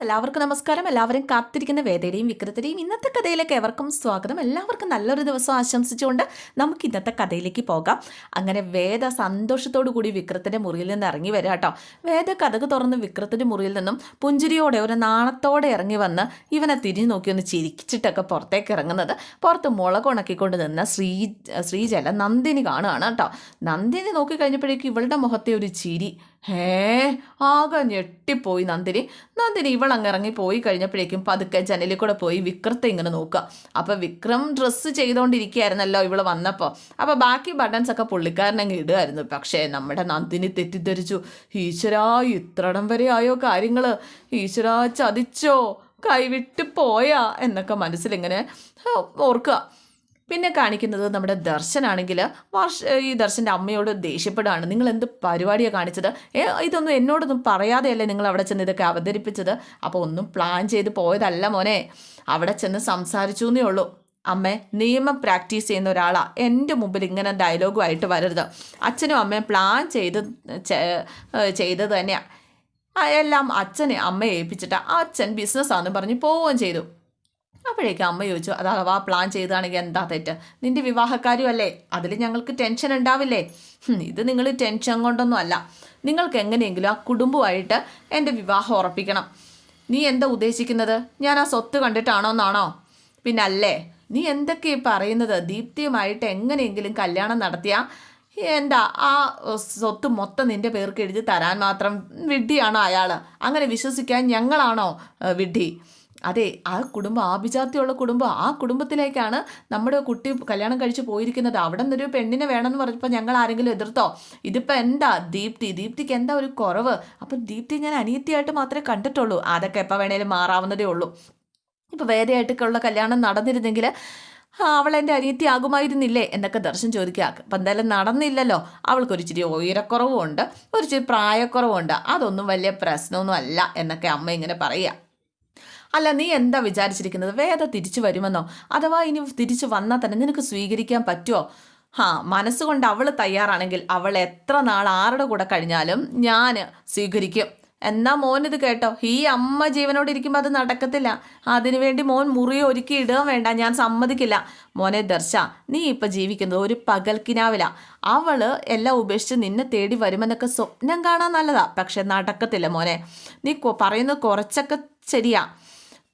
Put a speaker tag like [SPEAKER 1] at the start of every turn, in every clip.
[SPEAKER 1] എല്ലാവർക്കും നമസ്കാരം. എല്ലാവരും കാത്തിരിക്കുന്ന വേദയുടെയും വിക്രത്തിന്റെയും ഇന്നത്തെ കഥയിലേക്ക് എവർക്കും സ്വാഗതം. എല്ലാവർക്കും നല്ലൊരു ദിവസം ആശംസിച്ചുകൊണ്ട് നമുക്ക് ഇന്നത്തെ കഥയിലേക്ക് പോകാം. അങ്ങനെ വേദ സന്തോഷത്തോടു കൂടി വിക്രത്തിന്റെ മുറിയിൽ നിന്ന് ഇറങ്ങി വരിക കേട്ടോ. വേദ കഥക് തുറന്ന് വിക്രത്തിന്റെ മുറിയിൽ നിന്നും പുഞ്ചിരിയോടെ ഒരു നാണത്തോടെ ഇറങ്ങി വന്ന് ഇവനെ തിരിഞ്ഞു നോക്കി ഒന്ന് ചിരിച്ചിട്ടൊക്കെ പുറത്തേക്ക് ഇറങ്ങുന്നത്. പുറത്ത് മുളക് ഉണക്കിക്കൊണ്ട് നിന്ന ശ്രീ ശ്രീജല നന്ദിനി കാണുകയാണ് കേട്ടോ. നന്ദിനി നോക്കി കഴിഞ്ഞപ്പോഴേക്കും ഇവളുടെ മുഖത്തെ ഒരു ചിരി ഹേ ആകെ ഞെട്ടിപ്പോയി നന്ദിനി. നന്ദിനി ഇവളങ്ങ് ഇറങ്ങി പോയി കഴിഞ്ഞപ്പോഴേക്കും പതുക്കെ ജനലിൽ കൂടെ പോയി വിക്രത്തെ ഇങ്ങനെ നോക്കുക. അപ്പോൾ വിക്രം ഡ്രസ്സ് ചെയ്തുകൊണ്ടിരിക്കുകയായിരുന്നല്ലോ ഇവൾ വന്നപ്പോൾ അപ്പോൾ ബാക്കി ബട്ടൺസ് ഒക്കെ പുള്ളിക്കാരനങ്ങ് ഇടുമായിരുന്നു പക്ഷേ നമ്മുടെ നന്ദിനി തെറ്റിദ്ധരിച്ചു. ഈശ്വരാ ഇത്രടം വരെ ആയോ കാര്യങ്ങൾ ഈശ്വരാ ചതിച്ചോ? കൈവിട്ട് പോയാ? എന്നൊക്കെ മനസ്സിലിങ്ങനെ ഓർക്കുക. പിന്നെ കാണിക്കുന്നത് നമ്മുടെ ദർശനാണെങ്കിൽ വർഷ ഈ ദർശന്റെ അമ്മയോട് ദേഷ്യപ്പെടുകയാണ് നിങ്ങൾ എന്ത് പരിപാടിയാണ് കാണിച്ചത് ഇതൊന്നും എന്നോടൊന്നും പറയാതെയല്ലേ നിങ്ങൾ അവിടെ ചെന്ന് ഇതൊക്കെ അവതരിപ്പിച്ചത്? അപ്പോൾ ഒന്നും പ്ലാൻ ചെയ്ത് പോയതല്ല മോനെ. അവിടെ ചെന്ന് സംസാരിച്ചു എന്നേ ഉള്ളൂ. അമ്മേ നിയമം പ്രാക്ടീസ് ചെയ്യുന്ന ഒരാളാണ് എന്റെ മുമ്പിൽ ഇങ്ങനെ ഡയലോഗുമായിട്ട് വരരുത്. അച്ഛനും അമ്മയും പ്ലാൻ ചെയ്ത് ചെയ്തത് തന്നെയാണ് എല്ലാം അച്ഛനെ അമ്മയെ ഏൽപ്പിച്ചിട്ട്. അച്ഛൻ ബിസിനസ്സാണെന്ന് പറഞ്ഞ് പോവുകയും ചെയ്തു. അപ്പോഴേക്കും അമ്മ ചോദിച്ചു അത് അഥവാ പ്ലാൻ ചെയ്താണെങ്കിൽ എന്താ തെറ്റ്? നിന്റെ വിവാഹക്കാരുമല്ലേ അതിൽ ഞങ്ങൾക്ക് ടെൻഷൻ ഉണ്ടാവില്ലേ? ഇത് നിങ്ങൾ ടെൻഷൻ കൊണ്ടൊന്നും അല്ല. നിങ്ങൾക്ക് എങ്ങനെയെങ്കിലും ആ കുടുംബമായിട്ട് എന്റെ വിവാഹം ഉറപ്പിക്കണം. നീ എന്താ ഉദ്ദേശിക്കുന്നത്? ഞാൻ ആ സ്വത്ത് കണ്ടിട്ടാണോ എന്നാണോ? പിന്നെ അല്ലേ നീ എന്തൊക്കെ പറയുന്നത്? ദീപ്തിയുമായിട്ട് എങ്ങനെയെങ്കിലും കല്യാണം നടത്തിയാൽ എന്താ ആ സ്വത്ത് മൊത്തം നിന്റെ പേർക്ക് എഴുതി തരാൻ മാത്രം വിഡ്ഢിയാണോ അയാൾ അങ്ങനെ വിശ്വസിക്കാൻ ഞങ്ങളാണോ വിഡ്ഢി? അതെ ആ കുടുംബം ആഭിജാത്യമുള്ള കുടുംബം ആ കുടുംബത്തിലേക്കാണ് നമ്മുടെ കുട്ടി കല്യാണം കഴിച്ച് പോയിരിക്കുന്നത്. അവിടെ നിന്നൊരു പെണ്ണിനെ വേണമെന്ന് പറഞ്ഞപ്പോൾ ഞങ്ങൾ ആരെങ്കിലും എതിർത്തോ? ഇതിപ്പോൾ എന്താ? ദീപ്തി ദീപ്തിക്ക് എന്താ ഒരു കുറവ്? അപ്പം ദീപ്തി ഞാൻ അനിയത്തിയായിട്ട് മാത്രമേ കണ്ടിട്ടുള്ളൂ. അതൊക്കെ എപ്പോൾ വേണേലും മാറാവുന്നതേ ഉള്ളൂ. ഇപ്പോൾ വേദയായിട്ടൊക്കെയുള്ള കല്യാണം നടന്നിരുന്നെങ്കിൽ അവൾ എന്റെ അനിയത്തി ആകുമായിരുന്നില്ലേ എന്നൊക്കെ ദർശനം ചോദിക്കുക. അപ്പം എന്തായാലും നടന്നില്ലല്ലോ. അവൾക്കൊരു ഇച്ചിരി ഉയരക്കുറവുമുണ്ട് ഒരു ഇച്ചിരി പ്രായക്കുറവുണ്ട് അതൊന്നും വലിയ പ്രശ്നമൊന്നും അല്ല എന്നൊക്കെ അമ്മ ഇങ്ങനെ പറയുക. അല്ല നീ എന്താ വിചാരിച്ചിരിക്കുന്നത്? വേദ തിരിച്ചു വരുമെന്നോ? അഥവാ ഇനി തിരിച്ചു വന്നാൽ തന്നെ നിനക്ക് സ്വീകരിക്കാൻ പറ്റുമോ ഹാ മനസ്സുകൊണ്ട് അവൾ തയ്യാറാണെങ്കിൽ അവൾ എത്ര നാൾ ആരുടെ കൂടെ കഴിഞ്ഞാലും ഞാൻ സ്വീകരിക്കും. എന്നാ മോൻ ഇത് കേട്ടോ? ഈ അമ്മ ജീവനോട് ഇരിക്കുമ്പോൾ അത് നടക്കത്തില്ല. അതിനുവേണ്ടി മോൻ മുറി ഒരുക്കി ഇടുക വേണ്ട. ഞാൻ സമ്മതിക്കില്ല. മോനെ ദർശ നീ ഇപ്പം ജീവിക്കുന്നത് ഒരു പകൽക്കിനാവില. അവൾ എല്ലാം ഉപേക്ഷിച്ച് നിന്നെ തേടി വരുമെന്നൊക്കെ സ്വപ്നം കാണാൻ നല്ലതാ. പക്ഷെ നടക്കത്തില്ല മോനെ. നീ പറയുന്നത് കുറച്ചൊക്കെ ശരിയാ.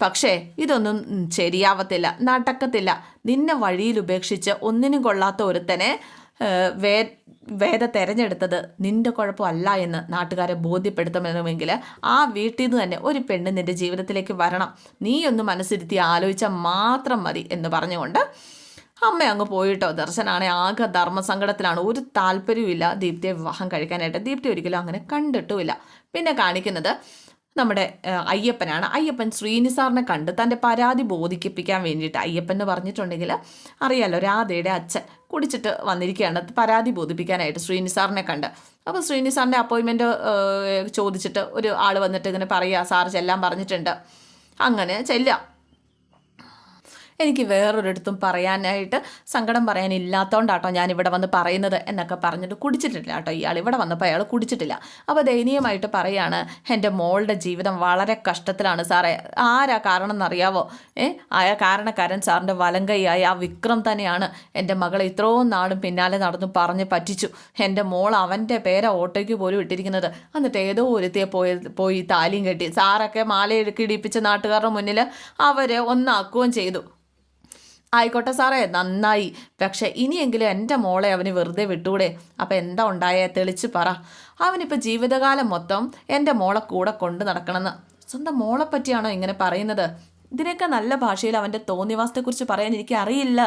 [SPEAKER 1] പക്ഷേ ഇതൊന്നും ശരിയാവത്തില്ല നടക്കത്തില്ല. നിന്നെ വഴിയിൽ ഉപേക്ഷിച്ച് ഒന്നിനും കൊള്ളാത്ത ഒരുത്തനെ വേ വേദ തെരഞ്ഞെടുത്തത് നിന്റെ കുഴപ്പമല്ല എന്ന് നാട്ടുകാരെ ബോധ്യപ്പെടുത്തണമെങ്കിൽ ആ വീട്ടിൽ നിന്ന് തന്നെ ഒരു പെണ്ണ് നിന്റെ ജീവിതത്തിലേക്ക് വരണം. നീ ഒന്ന് മനസ്സിരുത്തി ആലോചിച്ചാൽ മാത്രം മതി എന്ന് പറഞ്ഞുകൊണ്ട് അമ്മ അങ്ങ് പോയിട്ടോ. ദർശനാണെ ആകെ ധർമ്മസങ്കടത്തിലാണ്. ഒരു താല്പര്യവും ദീപ്തിയെ വിവാഹം കഴിക്കാനായിട്ട്. ദീപ്തി ഒരിക്കലും അങ്ങനെ കണ്ടിട്ടുമില്ല. പിന്നെ കാണിക്കുന്നത് നമ്മുടെ അയ്യപ്പനാണ്. അയ്യപ്പൻ ശ്രീനിസാറിനെ കണ്ട് തന്റെ പരാതി ബോധിപ്പിക്കാൻ വേണ്ടിയിട്ട് അയ്യപ്പൻ എന്ന് പറഞ്ഞിട്ടുണ്ടെങ്കിൽ അറിയാലോ രാധയുടെ അച്ഛൻ കുടിച്ചിട്ട് വന്നിരിക്കുകയാണ്. പരാതി ബോധിപ്പിക്കാനായിട്ട് ശ്രീനിസാറിനെ കണ്ട്. അപ്പോൾ ശ്രീനിസാറിന്റെ അപ്പോയിൻമെന്റ് ചോദിച്ചിട്ട് ഒരു ആൾ വന്നിട്ട് ഇങ്ങനെ പറയുക സാർ ചെല്ലാൻ പറഞ്ഞിട്ടുണ്ട്. അങ്ങനെ ചെല്ലാം എനിക്ക് വേറൊരിടത്തും പറയാനായിട്ട് സങ്കടം പറയാനില്ലാത്തതുകൊണ്ടാട്ടോ ഞാൻ ഇവിടെ വന്ന് പറയുന്നത് എന്നൊക്കെ പറഞ്ഞിട്ട് കുടിച്ചിട്ടില്ല കേട്ടോ. ഇയാൾ ഇവിടെ വന്നപ്പോൾ അയാൾ കുടിച്ചിട്ടില്ല. അപ്പോൾ ദയനീയമായിട്ട് പറയാണ് എന്റെ മോളുടെ ജീവിതം വളരെ കഷ്ടത്തിലാണ് സാറേ. ആരാ കാരണം എന്നറിയാവോ ഏ? ആ കാരണക്കാരൻ സാറിന്റെ വലങ്കൈയായ ആ വിക്രം തന്നെയാണ്. എന്റെ മകളെ ഇത്രയും നാളും പിന്നാലെ നടന്നു പറഞ്ഞ് പറ്റിച്ചു. എന്റെ മോൾ അവന്റെ പേര ഓട്ടോയ്ക്ക് പോലും ഇട്ടിരിക്കുന്നത്. എന്നിട്ട് ഏതോ ഒരുത്തിയെ പോയി പോയി താലിയും കെട്ടി സാറൊക്കെ മാലയെടുക്കി ഇടിപ്പിച്ച നാട്ടുകാരുടെ മുന്നിൽ അവരെ ഒന്നാക്കുകയും ചെയ്തു. ആയിക്കോട്ടെ സാറേ നന്നായി. പക്ഷെ ഇനിയെങ്കിലും എന്റെ മോളെ അവന് വെറുതെ വിട്ടൂടെ? അപ്പം എന്താ ഉണ്ടായേ? തെളിച്ച് പറ. അവനിപ്പോൾ ജീവിതകാലം മൊത്തം എന്റെ മോളെ കൂടെ കൊണ്ട് നടക്കണമെന്ന്. സ്വന്തം മോളെ പറ്റിയാണോ ഇങ്ങനെ പറയുന്നത്? ഇതിനൊക്കെ നല്ല ഭാഷയിൽ അവന്റെ തോന്നിവാസത്തെക്കുറിച്ച് പറയാൻ എനിക്ക് അറിയില്ല.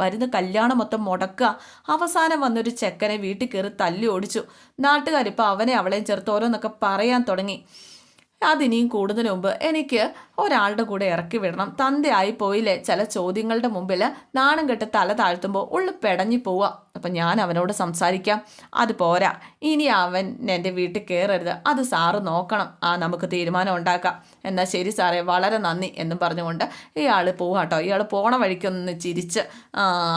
[SPEAKER 1] വരുന്ന കല്യാണം മൊത്തം മുടക്കുക. അവസാനം വന്നൊരു ചെക്കനെ വീട്ടിൽ കയറി തല്ലി ഓടിച്ചു. നാട്ടുകാരിപ്പോൾ അവനെ അവളെയും ചേർത്ത് ഓരോന്നൊക്കെ പറയാൻ തുടങ്ങി. അതിനിയും കൂടുതൽ മുമ്പ് എനിക്ക് ഒരാളുടെ കൂടെ ഇറക്കി വിടണം. തന്തയായി പോയില്ലേ? ചില ചോദ്യങ്ങളുടെ മുമ്പിൽ നാണം കെട്ട് തല താഴ്ത്തുമ്പോൾ ഉള്ളു പെടഞ്ഞു പോവുക. അപ്പം ഞാൻ അവനോട് സംസാരിക്കാം. അത് പോരാ. ഇനി അവൻ എന്റെ വീട്ടിൽ കയറരുത് അത് സാറ് നോക്കണം. ആ നമുക്ക് തീരുമാനം ഉണ്ടാക്കാം. എന്നാൽ ശരി സാറേ. വളരെ നന്ദി എന്നും പറഞ്ഞുകൊണ്ട് ഇയാൾ പോവാട്ടോ ഇയാൾ പോണ വഴിക്കൊന്ന് ചിരിച്ച്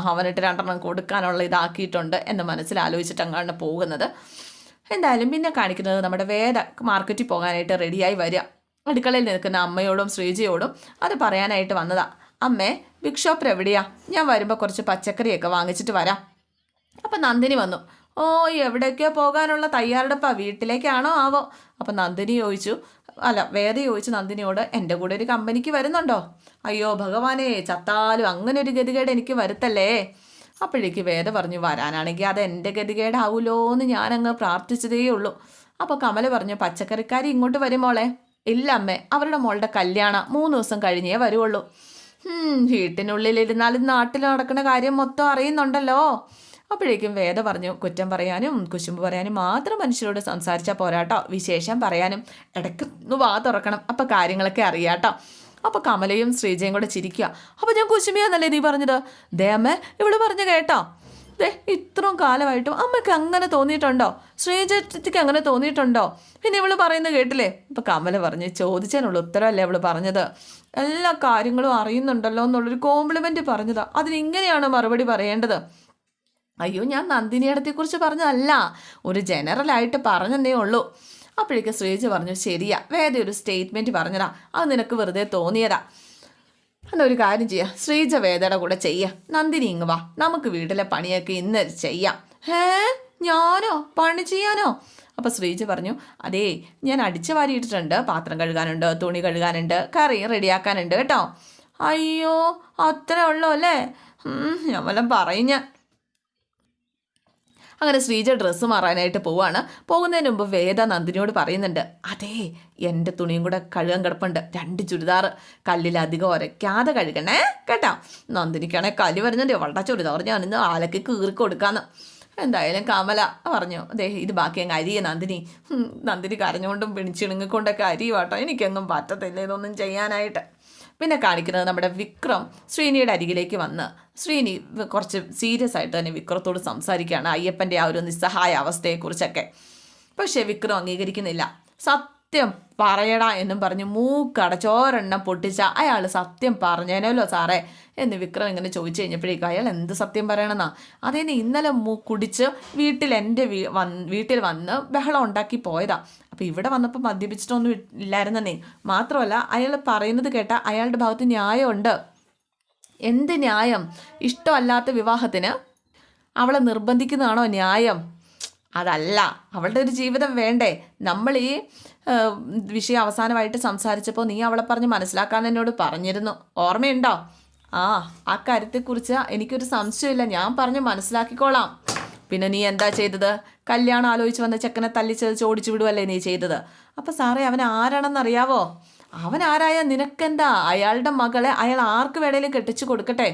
[SPEAKER 1] അവനിട്ട് രണ്ടെണ്ണം കൊടുക്കാനുള്ള ഇതാക്കിയിട്ടുണ്ട് എന്ന് മനസ്സിലാലോചിച്ചിട്ട് അങ്ങാണ് പോകുന്നത്. എന്തായാലും പിന്നെ കാണിക്കുന്നത് നമ്മുടെ വേദ മാർക്കറ്റിൽ പോകാനായിട്ട് റെഡിയായി വരിക. അടുക്കളയിൽ നിൽക്കുന്ന അമ്മയോടും ശ്രീജയോടും അത് പറയാനായിട്ട് വന്നതാ. അമ്മേ ബിഗ് ഷോപ്പർ എവിടെയാ? ഞാൻ വരുമ്പോൾ കുറച്ച് പച്ചക്കറിയൊക്കെ വാങ്ങിച്ചിട്ട് വരാം. അപ്പം നന്ദിനി വന്നു. ഓ എവിടേക്കോ പോകാനുള്ള തയ്യാറെടുപ്പാ? വീട്ടിലേക്കാണോ ആവോ? അപ്പം നന്ദിനി ചോദിച്ചു. അല്ല വേദ ചോദിച്ചു നന്ദിനിയോട് എന്റെ കൂടെ ഒരു കമ്പനിക്ക് വരുന്നുണ്ടോ? അയ്യോ ഭഗവാനെ ചത്താലും അങ്ങനെ ഒരു ഗതികേട് എനിക്ക് വരുത്തല്ലേ? അപ്പോഴേക്ക് വേദ പറഞ്ഞു വരാനാണെങ്കിൽ അത് എന്റെ ഗതികേടാവൂലോ എന്ന് ഞാനങ്ങ് പ്രാർത്ഥിച്ചതേ ഉള്ളൂ അപ്പോൾ കമല പറഞ്ഞു പച്ചക്കറിക്കാരി ഇങ്ങോട്ട് വരുമോളെ ഇല്ല അമ്മേ അവരുടെ മോളുടെ കല്യാണം മൂന്ന് ദിവസം കഴിഞ്ഞേ വരുവുള്ളൂ. വീട്ടിനുള്ളിലിരുന്നാലും നാട്ടിൽ നടക്കുന്ന കാര്യം മൊത്തം അറിയുന്നുണ്ടല്ലോ. അപ്പോഴേക്കും വേദ പറഞ്ഞു കുറ്റം പറയാനും കുശുമ്പ് പറയാനും മാത്രം മനുഷ്യരോട് സംസാരിച്ചാൽ പോരാട്ടോ വിശേഷം പറയാനും. ഇടയ്ക്ക് വാ തുറക്കണം അപ്പം കാര്യങ്ങളൊക്കെ അറിയാട്ടോ. അപ്പോൾ കമലയും ശ്രീജയും കൂടെ ചിരിക്കുക. അപ്പോൾ ഞാൻ കുശുമിയാന്നല്ലേ നീ പറഞ്ഞത്? ദേ അമ്മ ഇവിടെ പറഞ്ഞു കേട്ടോ. ദേ ഇത്രയും കാലമായിട്ടും അമ്മയ്ക്ക് അങ്ങനെ തോന്നിയിട്ടുണ്ടോ? ശ്രീജയ്ക്ക് അങ്ങനെ തോന്നിയിട്ടുണ്ടോ? പിന്നെ ഇവൾ പറയുന്നത് കേട്ടില്ലേ? ഇപ്പൊ കമല പറഞ്ഞു ചോദിച്ചതിനുള്ള ഉത്തരമല്ലേ അവൾ പറഞ്ഞത്? എല്ലാ കാര്യങ്ങളും അറിയുന്നുണ്ടല്ലോ എന്നുള്ളൊരു കോംപ്ലിമെന്റ് പറഞ്ഞതാ. അതിനിങ്ങനെയാണ് മറുപടി പറയേണ്ടത്. അയ്യോ ഞാൻ നന്ദിനിയടത്തെക്കുറിച്ച് പറഞ്ഞതല്ല. ഒരു ജനറലായിട്ട് പറഞ്ഞതേ ഉള്ളൂ. അപ്പോഴേക്ക് ശ്രീജ പറഞ്ഞു ശരിയാ വേറെ ഒരു സ്റ്റേറ്റ്മെന്റ് പറഞ്ഞതാ അത് നിനക്ക് വെറുതെ തോന്നിയതാ. എന്നാ ഒരു കാര്യം ചെയ്യാം. ശ്രീജ വേദയുടെ കൂടെ ചെയ്യാം. നന്ദിനി ഇങ്ങ് വാ. നമുക്ക് വീട്ടിലെ പണിയൊക്കെ ഇന്ന് ചെയ്യാം. ഹേ? ഞാനോ? പണി ചെയ്യാനോ? അപ്പോൾ ശ്രീജ പറഞ്ഞു അതേ ഞാൻ അടിച്ചു വാരിയിട്ടിട്ടുണ്ട്. പാത്രം കഴുകാനുണ്ട് തുണി കഴുകാനുണ്ട് കറി റെഡിയാക്കാനുണ്ട് കേട്ടോ. അയ്യോ അത്രേ ഉള്ളൂ അല്ലേ? ഞാൻ വല്ലതും പറയും ഞാൻ. അങ്ങനെ ശ്രീജ ഡ്രസ്സ് മാറാനായിട്ട് പോവാണ്. പോകുന്നതിന് മുമ്പ് വേദ നന്ദിനിയോട് പറയുന്നുണ്ട് അതേ എന്റെ തുണിയും കൂടെ കഴുകാൻ കിടപ്പുണ്ട്. രണ്ട് ചുരിദാർ കല്ലിലധികം ഒരയ്ക്കാതെ കഴുകണേ. കേട്ടോ? നന്ദിനിക്കാണെ കല്ലി വരുന്നുണ്ട് വളരെ ചുരിദാർ ഞാനിന്ന് ആലക്ക് കീറി കൊടുക്കാന്ന്. എന്തായാലും കമല പറഞ്ഞു അതെ ഇത് ബാക്കി അങ്ങ് അരിയ നന്ദിനി. നന്ദിനി കരഞ്ഞുകൊണ്ടും പിണിച്ചിണുങ്ങിക്കൊണ്ടൊക്കെ അരിയുവാട്ടോ എനിക്കെങ്ങും പറ്റത്തില്ല ഇതൊന്നും ചെയ്യാനായിട്ട്. പിന്നെ കാണിക്കുന്നത് നമ്മുടെ വിക്രം ശ്രീനിയുടെ അരികിലേക്ക് വന്ന് ശ്രീനി കുറച്ച് സീരിയസ് ആയിട്ട് തന്നെ വിക്രത്തോട് സംസാരിക്കുകയാണ് അയ്യപ്പന്റെ ആ ഒരു നിസ്സഹായ അവസ്ഥയെക്കുറിച്ചൊക്കെ. പക്ഷേ വിക്രം അംഗീകരിക്കുന്നില്ല. സത്യം പറയടാ എന്നും പറഞ്ഞ് മൂക്കടച്ചോരെണ്ണം പൊട്ടിച്ച അയാൾ സത്യം പറഞ്ഞേനല്ലോ സാറേ എന്ന് വിക്രം ഇങ്ങനെ ചോദിച്ചു കഴിഞ്ഞപ്പോഴേക്കും അയാൾ എന്ത് സത്യം പറയണമെന്നാ അതേന്ന് ഇന്നലെ മൂ കുടിച്ച് വീട്ടിൽ എന്റെ വീട്ടിൽ വന്ന് ബഹളം ഉണ്ടാക്കി പോയതാ. അപ്പോൾ ഇവിടെ വന്നപ്പോൾ മദ്യപിച്ചിട്ടൊന്നും ഇല്ലായിരുന്നേ മാത്രമല്ല അയാൾ പറയുന്നത് കേട്ട അയാളുടെ ഭാഗത്ത് ന്യായമുണ്ട്. എന്ത് ന്യായം? ഇഷ്ടമല്ലാത്ത വിവാഹത്തിന് അവളെ നിർബന്ധിക്കുന്നതാണോ ന്യായം? അതല്ല അവളുടെ ഒരു ജീവിതം വേണ്ടേ. നമ്മൾ ഈ വിഷയം അവസാനമായിട്ട് സംസാരിച്ചപ്പോൾ നീ അവളെ പറഞ്ഞ് മനസ്സിലാക്കാൻ എന്നോട് പറഞ്ഞിരുന്നു. ഓർമ്മയുണ്ടോ? ആ ആ കാര്യത്തെക്കുറിച്ച് എനിക്കൊരു സംശയമില്ല. ഞാൻ പറഞ്ഞ് മനസ്സിലാക്കിക്കോളാം. പിന്നെ നീ എന്താ ചെയ്തത്? കല്യാണം ആലോചിച്ച് വന്ന ചെക്കനെ തല്ലിച്ചത് ചോടിച്ചു വിടുവല്ലേ നീ ചെയ്തത്? അപ്പം സാറേ അവൻ ആരാണെന്നറിയാവോ? അവൻ ആരായ നിനക്കെന്താ? അയാളുടെ മകളെ അയാൾ ആർക്ക് വേണേലും കെട്ടിച്ച് കൊടുക്കട്ടെ?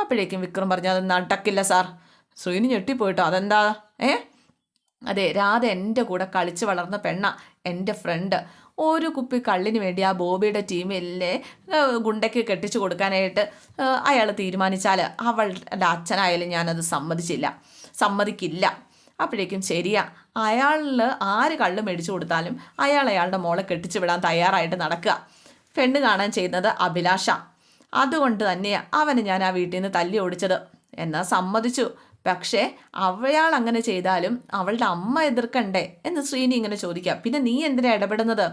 [SPEAKER 1] അപ്പോഴേക്കും വിക്രം പറഞ്ഞു അത് നടക്കില്ല സാർ. സുയിന് ഞെട്ടിപ്പോയിട്ടോ? അതെന്താ? ഏ? അതെ രാധ എന്റെ കൂടെ കളിച്ച് വളർന്ന പെണ്ണ എന്റെ ഫ്രണ്ട്. ഒരു കുപ്പി കള്ളിന് വേണ്ടി ആ ബോബിയുടെ ടീമിലെ ഗുണ്ടയ്ക്ക് കെട്ടിച്ചു കൊടുക്കാനായിട്ട് അയാൾ തീരുമാനിച്ചാൽ അവളുടെ അച്ഛനായാലും ഞാനത് സമ്മതിച്ചില്ല. സമ്മതിക്കില്ല. അപ്പോഴേക്കും ശരിയാ. അയാളിൽ ആര് കള്ള് മേടിച്ചു കൊടുത്താലും അയാൾ അയാളുടെ മോളെ കെട്ടിച്ചു വിടാൻ തയ്യാറായിട്ട് നടക്കുക. പെണ്ണ് കാണാൻ ചെയ്യുന്നത് അഭിലാഷ. അതുകൊണ്ട് തന്നെയാണ് അവന് ഞാൻ ആ വീട്ടിൽ നിന്ന് തല്ലി ഓടിച്ചത്. എന്നാൽ സമ്മതിച്ചു. പക്ഷേ അവയാൾ അങ്ങനെ ചെയ്താലും അവളുടെ അമ്മ എതിർക്കണ്ടേ എന്ന് ശ്രീനി ഇങ്ങനെ ചോദിക്കാം. പിന്നെ നീ എന്തിനാ ഇടപെടുന്നത്?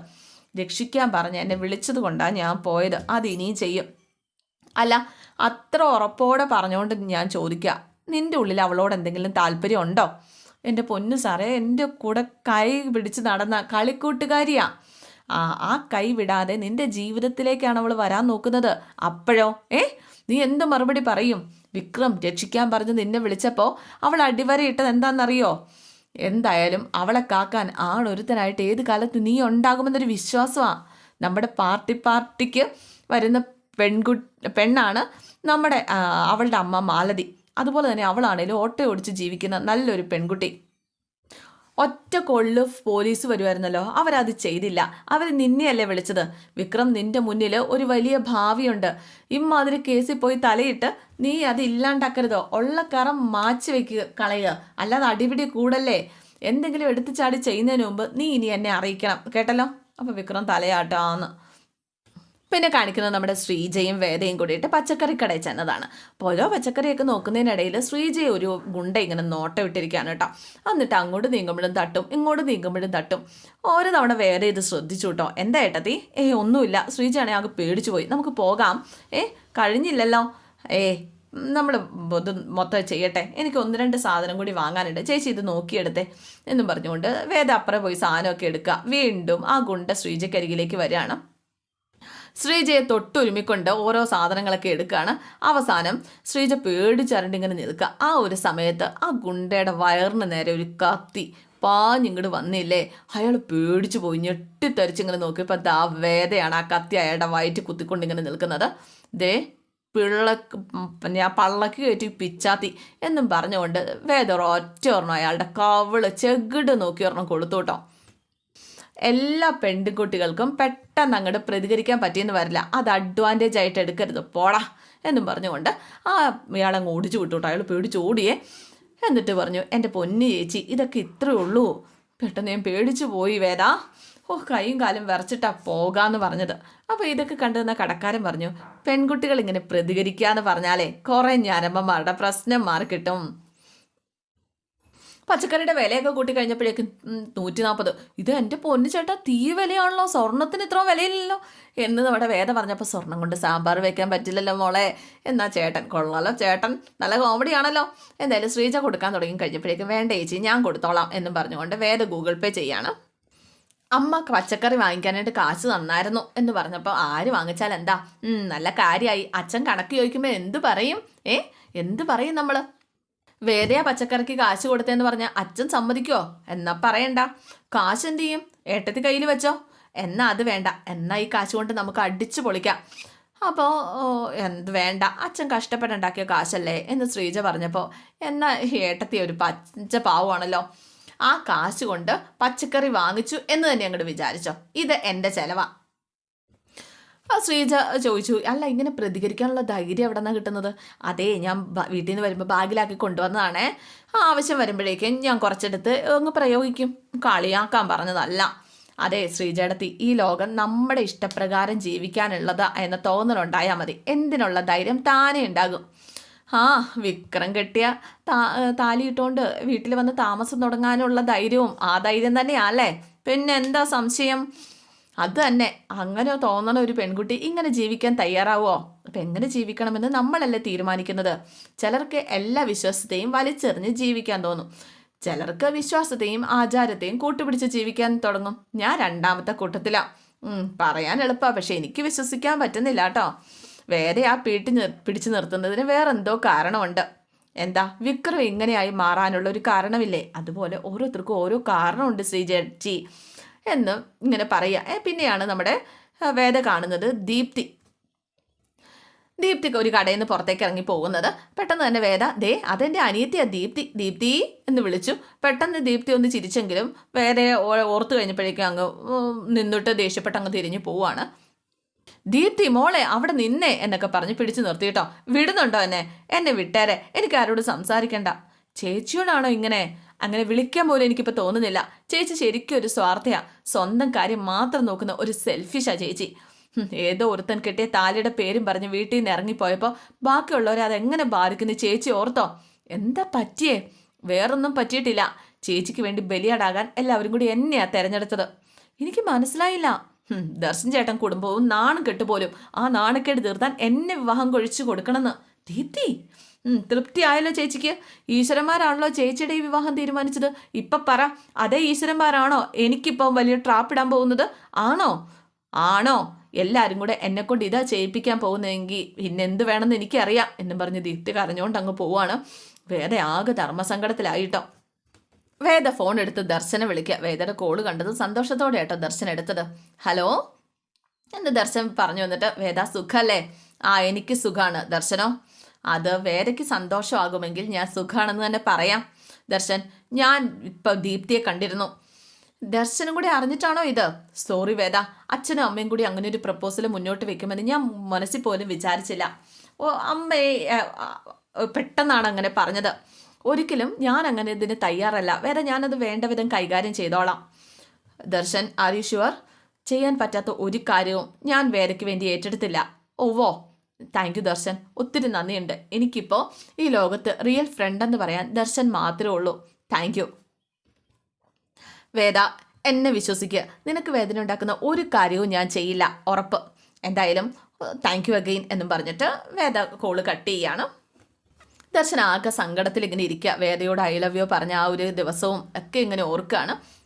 [SPEAKER 1] രക്ഷിക്കാൻ പറഞ്ഞ് എന്നെ വിളിച്ചത് കൊണ്ടാണ് ഞാൻ പോയത്. അത് ഇനിയും ചെയ്യും. അല്ല അത്ര ഉറപ്പോടെ പറഞ്ഞുകൊണ്ട് ഞാൻ ചോദിക്കുക നിന്റെ ഉള്ളിൽ അവളോട് എന്തെങ്കിലും താല്പര്യം ഉണ്ടോ? എന്റെ പൊന്നു സാറേ എന്റെ കൂടെ കൈ പിടിച്ച് നടന്ന കളിക്കൂട്ടുകാരിയാ. ആ ആ കൈ വിടാതെ നിന്റെ ജീവിതത്തിലേക്കാണ് അവൾ വരാൻ നോക്കുന്നത്. അപ്പോഴോ? ഏ? നീ എന്ത് മറുപടി പറയും? വിക്രം രക്ഷിക്കാൻ പറഞ്ഞ് നിന്നെ വിളിച്ചപ്പോൾ അവൾ അടിവരയിട്ടത് എന്താണെന്നറിയോ? എന്തായാലും അവളെ കാക്കാൻ ആണൊരുത്തനായിട്ട് ഏത് കാലത്ത് നീ ഉണ്ടാകുമെന്നൊരു വിശ്വാസമാണ് നമ്മുടെ പാർട്ടി പാർട്ടിക്ക് വരുന്ന പെൺകു പെണ്ണാണ് നമ്മുടെ അവളുടെ അമ്മ മാലതി. അതുപോലെ തന്നെ അവളാണേലും ഓട്ടോ ഓടിച്ച് ജീവിക്കുന്ന നല്ലൊരു പെൺകുട്ടി. ഒറ്റ കൊള്ളു പോലീസ് വരുമായിരുന്നല്ലോ അവരത് ചെയ്തില്ല. അവർ നിന്നെയല്ലേ വിളിച്ചത്? വിക്രം നിന്റെ മുന്നിൽ ഒരു വലിയ ഭാവിയുണ്ട്. ഇമ്മാതിരി കേസിൽ പോയി തലയിട്ട് നീ അത് ഇല്ലാണ്ടാക്കരുതോ? ഉള്ള കറം മാച്ച് വെക്കുക കളയുക. അല്ലാതെ അടിപിടി കൂടല്ലേ? എന്തെങ്കിലും എടുത്തു ചാടി ചെയ്യുന്നതിന് മുമ്പ് നീ ഇനി എന്നെ അറിയിക്കണം. കേട്ടല്ലോ? അപ്പോൾ വിക്രം തലയാട്ടാന്ന്. പിന്നെ കാണിക്കുന്നത് നമ്മുടെ ശ്രീജയും വേദയും കൂടിയിട്ട് പച്ചക്കറി കടയിൽ ചെന്നതാണ്. അപ്പോൾ ഓരോ പച്ചക്കറിയൊക്കെ നോക്കുന്നതിനിടയിൽ ശ്രീജയ ഒരു ഗുണ്ട ഇങ്ങനെ നോട്ടം ഇട്ടിരിക്കുകയാണ് കേട്ടോ. എന്നിട്ട് അങ്ങോട്ട് നീങ്ങുമ്പോഴും തട്ടും ഇങ്ങോട്ട് നീങ്ങുമ്പോഴും തട്ടും. ഓരോ തവണ വേറെ ഇത് ശ്രദ്ധിച്ചു കേട്ടോ. എന്താ ഏട്ടത്തി? ഏ ഒന്നുമില്ല. ശ്രീജയാണെങ്കിൽ ആകെ പേടിച്ചു പോയി നമുക്ക് പോകാം. ഏ കഴിഞ്ഞില്ലല്ലോ. ഏ നമ്മൾ ഇത് മൊത്തം ചെയ്യട്ടെ. എനിക്ക് ഒന്ന് രണ്ട് സാധനം കൂടി വാങ്ങാനുണ്ട്. ചേച്ചി ഇത് നോക്കിയെടുത്തേ എന്നും പറഞ്ഞുകൊണ്ട് വേദ അപ്പുറം പോയി സാധനമൊക്കെ എടുക്കുക. വീണ്ടും ആ ഗുണ്ട ശ്രീജയ്ക്കരികിലേക്ക് വരികയാണ്. ശ്രീജയെ തൊട്ടുരുമിക്കൊണ്ട് ഓരോ സാധനങ്ങളൊക്കെ എടുക്കുകയാണ് അവസാനം ശ്രീജ പേടിച്ചരണ്ടിങ്ങനെ നിൽക്കുക. ആ ഒരു സമയത്ത് ആ ഗുണ്ടയുടെ വയറിന് നേരെ ഒരു കത്തി പാഞ്ഞിങ്ങോട്ട് വന്നില്ലേ? അയാൾ പേടിച്ചു പോയി ഞെട്ടിത്തരിച്ചിങ്ങനെ നോക്കിയപ്പോൾ ദാ വേദയാണ് ആ കത്തി അയാളുടെ വയറ്റ് കുത്തിക്കൊണ്ട് ഇങ്ങനെ നിൽക്കുന്നത്. ദേ പിള്ളക്ക് ഞാൻ പള്ളക്ക് കയറ്റി പിച്ചാത്തി എന്നും പറഞ്ഞുകൊണ്ട് വേദ ഒറ്റ ഒരെണ്ണം അയാളുടെ കവിൾ ചെകിട് നോക്കി ഒരെണ്ണം കൊടുത്തു കേട്ടോ. എല്ലാ പെൺകുട്ടികൾക്കും പെട്ടെന്ന് അങ്ങോട്ട് പ്രതികരിക്കാൻ പറ്റിയെന്ന് വരില്ല. അത് അഡ്വാന്റേജ് ആയിട്ട് എടുക്കരുത്. പോടാ എന്നും പറഞ്ഞുകൊണ്ട് ആ ഇയാളങ്ങ് ഓടിച്ചു വിട്ടു അയാൾ പേടിച്ച് ഓടിയേ. എന്നിട്ട് പറഞ്ഞു എന്റെ പൊന്നു ചേച്ചി ഇതൊക്കെ ഇത്രയേ ഉള്ളൂ. പെട്ടെന്ന് ഞാൻ പേടിച്ചു പോയി വേദാ. ഓ കൈയും കാലും വിറച്ചിട്ടാ പോകാന്ന് പറഞ്ഞത്. അപ്പോൾ ഇതൊക്കെ കണ്ടുവന്ന കടക്കാരൻ പറഞ്ഞു പെൺകുട്ടികൾ ഇങ്ങനെ പ്രതികരിക്കാന്ന് പറഞ്ഞാലേ കുറേ ഞാനമ്മമാരുടെ പ്രശ്നം മാറി കിട്ടും. പച്ചക്കറിയുടെ വിലയൊക്കെ കൂട്ടി കഴിഞ്ഞപ്പോഴേക്കും നൂറ്റി നാൽപ്പത് ഇത് എന്റെ പൊന്നു ചേട്ടാ തീ വിലയാണല്ലോ. സ്വർണത്തിന് ഇത്ര വിലയില്ലല്ലോ എന്ന് നമ്മുടെ വേദ പറഞ്ഞപ്പോൾ സ്വർണം കൊണ്ട് സാമ്പാർ വെക്കാൻ പറ്റില്ലല്ലോ മോളെ. എന്നാ ചേട്ടൻ കൊള്ളാലോ ചേട്ടൻ. നല്ല കോമഡി ആണല്ലോ. എന്തായാലും ശ്രീജ കൊടുക്കാൻ തുടങ്ങി കഴിഞ്ഞപ്പോഴേക്കും വേണ്ട ചേച്ചി ഞാൻ കൊടുത്തോളാം എന്നും പറഞ്ഞുകൊണ്ട് വേദ ഗൂഗിൾ പേ ചെയ്യാണ്. അമ്മ പച്ചക്കറി വാങ്ങിക്കാനായിട്ട് കാശ് തന്നായിരുന്നു എന്ന് പറഞ്ഞപ്പോൾ ആര് വാങ്ങിച്ചാൽ എന്താ നല്ല കാര്യമായി അച്ഛൻ കണക്ക് ചോദിക്കുമ്പോൾ എന്ത് പറയും? ഏ? എന്ത് പറയും നമ്മൾ വേദയാ പച്ചക്കറിക്ക് കാശ് കൊടുത്തേന്ന് പറഞ്ഞ അച്ഛൻ സമ്മതിക്കോ? എന്നാ പറയണ്ട. കാശ് എന്ത് ചെയ്യും? ഏട്ടത്തി കയ്യിൽ വെച്ചോ. എന്നാ അത് വേണ്ട. എന്നാ ഈ കാശ് കൊണ്ട് നമുക്ക് അടിച്ചു പൊളിക്കാം. അപ്പോൾ എന്ത് വേണ്ട. അച്ഛൻ കഷ്ടപ്പെട്ടുണ്ടാക്കിയ കാശല്ലേ എന്ന് ശ്രീജ പറഞ്ഞപ്പോൾ എന്നാ ഏട്ടത്തി ഒരു പച്ച പാവമാണല്ലോ ആ കാശ് കൊണ്ട് പച്ചക്കറി വാങ്ങിച്ചു എന്ന് തന്നെ അങ്ങോട്ട് വിചാരിച്ചോ. ഇത് എന്റെ ചെലവാണ് ശ്രീജ ചോദിച്ചു അല്ല ഇങ്ങനെ പ്രതികരിക്കാനുള്ള ധൈര്യം എവിടെ നിന്നാണ് കിട്ടുന്നത്? അതേ ഞാൻ വീട്ടിൽ നിന്ന് വരുമ്പോൾ ബാഗിലാക്കി കൊണ്ടുവന്നതാണേ. ആവശ്യം വരുമ്പോഴേക്കും ഞാൻ കുറച്ചെടുത്ത് അങ്ങ് പ്രയോഗിക്കും. കളിയാക്കാൻ പറഞ്ഞതല്ല. അതെ ശ്രീജേടത്തി ഈ ലോകം നമ്മുടെ ഇഷ്ടപ്രകാരം ജീവിക്കാനുള്ളത് എന്ന തോന്നലുണ്ടായാൽ മതി. എന്തിനുള്ള ധൈര്യം താനേ ഉണ്ടാകും. ആ വിക്രം കെട്ടിയ താ താലിയിട്ടുകൊണ്ട് വീട്ടിൽ വന്ന് താമസം തുടങ്ങാനുള്ള ധൈര്യവും ആ ധൈര്യം തന്നെയാല്ലേ പിന്നെ എന്താ സംശയം? അത് തന്നെ. അങ്ങനെ തോന്നണ ഒരു പെൺകുട്ടി ഇങ്ങനെ ജീവിക്കാൻ തയ്യാറാവോ? അപ്പം എങ്ങനെ ജീവിക്കണമെന്ന് നമ്മളല്ലേ തീരുമാനിക്കുന്നത്? ചിലർക്ക് എല്ലാ വിശ്വാസത്തെയും വലിച്ചെറിഞ്ഞ് ജീവിക്കാൻ തോന്നും. ചിലർക്ക് വിശ്വാസത്തെയും ആചാരത്തെയും കൂട്ടുപിടിച്ച് ജീവിക്കാൻ തുടങ്ങും. ഞാൻ രണ്ടാമത്തെ കൂട്ടത്തിലാണ് പറയാൻ എളുപ്പമാണ് പക്ഷേ എനിക്ക് വിശ്വസിക്കാൻ പറ്റുന്നില്ല കേട്ടോ. വേറെ ആ പീട്ടി പിടിച്ചു നിർത്തുന്നതിന് വേറെന്തോ കാരണമുണ്ട്. എന്താ? വിക്രം ഇങ്ങനെയായി മാറാനുള്ള ഒരു കാരണമില്ലേ? അതുപോലെ ഓരോരുത്തർക്കും ഓരോ കാരണമുണ്ട് ശ്രീജി എന്ന് ഇങ്ങനെ പറയുക പിന്നെയാണ് നമ്മുടെ വേദ കാണുന്നത് ദീപ്തി. ദീപ്തിക്ക് ഒരു കടയിൽ നിന്ന് പുറത്തേക്ക് ഇറങ്ങി പോകുന്നത്. പെട്ടെന്ന് തന്നെ വേദ ദേ അതെന്റെ അനിയത്തിയാ ദീപ്തി. ദീപ്തി എന്ന് വിളിച്ചു. പെട്ടെന്ന് ദീപ്തി ഒന്ന് ചിരിച്ചെങ്കിലും വേദയെ ഓർത്തു കഴിഞ്ഞപ്പോഴേക്കും അങ്ങ് നിന്നിട്ട് ദേഷ്യപ്പെട്ട് അങ്ങ് തിരിഞ്ഞു പോവാണ്. ദീപ്തി മോളെ അവിടെ നിന്നേ എന്നൊക്കെ പറഞ്ഞ് പിടിച്ചു നിർത്തിയിട്ടോ. വിടുന്നുണ്ടോ എന്നെ? എന്നെ വിട്ടേരെ. എനിക്ക് ആരോട് സംസാരിക്കണ്ട. ചേച്ചിയോടാണോ ഇങ്ങനെ? അങ്ങനെ വിളിക്കാൻ പോലും എനിക്കിപ്പോൾ തോന്നുന്നില്ല. ചേച്ചി ശരിക്കും ഒരു സ്വാർത്ഥയാണ് സ്വന്തം കാര്യം മാത്രം നോക്കുന്ന ഒരു സെൽഫിഷാ ചേച്ചി. ഏതോ ഒരുത്തൻ കിട്ടിയ താലിയുടെ പേരും പറഞ്ഞ് വീട്ടിൽ നിന്ന് ഇറങ്ങിപ്പോയപ്പോൾ ബാക്കിയുള്ളവരെ അതെങ്ങനെ ബാധിക്കുന്നു ചേച്ചി ഓർത്തോ? എന്താ പറ്റിയേ? വേറൊന്നും പറ്റിയിട്ടില്ല. ചേച്ചിക്ക് വേണ്ടി ബലിയാടാകാൻ എല്ലാവരും കൂടി എന്നെയാ തെരഞ്ഞെടുത്തത്. എനിക്ക് മനസ്സിലായില്ല. ദർശൻ ചേട്ടൻ കുടുംബവും നാണം കെട്ടുപോലും ആ നാണക്കേട് തീർത്താൻ എന്നെ വിവാഹം കൊഴിച്ചു കൊടുക്കണമെന്ന്. ദീപ്തി തൃപ്തിയായല്ലോ ചേച്ചിക്ക്. ഈശ്വരന്മാരാണല്ലോ ചേച്ചിയുടെ ഈ വിവാഹം തീരുമാനിച്ചത്. ഇപ്പൊ പറ അതേ ഈശ്വരന്മാരാണോ എനിക്കിപ്പം വലിയ ട്രാപ്പ് ഇടാൻ പോകുന്നത്? ആണോ? ആണോ? എല്ലാവരും കൂടെ എന്നെ കൊണ്ട് ഇതാ ചെയ്യിപ്പിക്കാൻ പോകുന്നതെങ്കിൽ പിന്നെ എന്ത് വേണമെന്ന് എനിക്കറിയാം എന്നും പറഞ്ഞ് ദീപ്തി കരഞ്ഞുകൊണ്ട് അങ്ങ് പോവാണ്. വേദ ആകെ ധർമ്മസങ്കടത്തിലായിട്ടോ. വേദ ഫോൺ എടുത്ത് ദർശനം വിളിക്കുക വേദയുടെ കോൾ കണ്ടത് സന്തോഷത്തോടെ കേട്ടോ ദർശനം എടുത്തത്. ഹലോ? എന്ന് ദർശനം പറഞ്ഞു വന്നിട്ട്? വേദ സുഖല്ലേ? ആ എനിക്ക് സുഖാണ്. ദർശനോ? അത് വേദയ്ക്ക് സന്തോഷമാകുമെങ്കിൽ ഞാൻ സുഖമാണെന്ന് തന്നെ പറയാം. ദർശൻ ഞാൻ ഇപ്പം ദീപ്തിയെ കണ്ടിരുന്നു. ദർശനും കൂടി അറിഞ്ഞിട്ടാണോ ഇത്? സോറി വേദ അച്ഛനും അമ്മയും കൂടി അങ്ങനെ ഒരു പ്രപ്പോസൽ മുന്നോട്ട് വെക്കുമെന്ന് ഞാൻ മനസ്സിൽ പോലും വിചാരിച്ചില്ല. ഓ അമ്മയെ പെട്ടെന്നാണ് അങ്ങനെ പറഞ്ഞത്. ഒരിക്കലും ഞാൻ അങ്ങനെ ഇതിന് തയ്യാറല്ല. വേറെ ഞാനത് വേണ്ട വിധം കൈകാര്യം ചെയ്തോളാം. ദർശൻ ആർ ചെയ്യാൻ പറ്റാത്ത ഒരു കാര്യവും ഞാൻ വേദയ്ക്ക് വേണ്ടി ഏറ്റെടുത്തില്ല. ഓവോ താങ്ക് യു ദർശൻ. ഒത്തിരി നന്ദിയുണ്ട്. എനിക്കിപ്പോൾ ഈ ലോകത്ത് റിയൽ ഫ്രണ്ട് എന്ന് പറയാൻ ദർശൻ മാത്രമേ ഉള്ളൂ. താങ്ക് യു വേദ എന്നെ വിശ്വസിക്കുക നിനക്ക് വേദന ഉണ്ടാക്കുന്ന ഒരു കാര്യവും ഞാൻ ചെയ്യില്ല. ഉറപ്പ്. എന്തായാലും താങ്ക് യു അഗെയിൻ എന്നും പറഞ്ഞിട്ട് വേദ കോൾ കട്ട് ചെയ്യാണ്. ദർശൻ ആകെ സങ്കടത്തിൽ ഇങ്ങനെ ഇരിക്കുക വേദയോട് ഐ ലവ് യു പറഞ്ഞ ആ ഒരു ദിവസവും ഒക്കെ ഇങ്ങനെ ഓർക്കുകയാണ്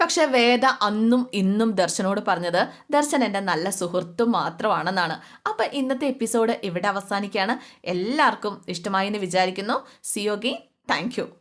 [SPEAKER 1] പക്ഷെ വേദ അന്നും ഇന്നും ദർശനോട് പറഞ്ഞത് ദർശൻ എന്റെ നല്ല സുഹൃത്തു മാത്രമാണെന്നാണ്. അപ്പം ഇന്നത്തെ എപ്പിസോഡ് ഇവിടെ അവസാനിക്കുകയാണ്. എല്ലാവർക്കും ഇഷ്ടമായി എന്ന് വിചാരിക്കുന്നു. സിയോഗി താങ്ക്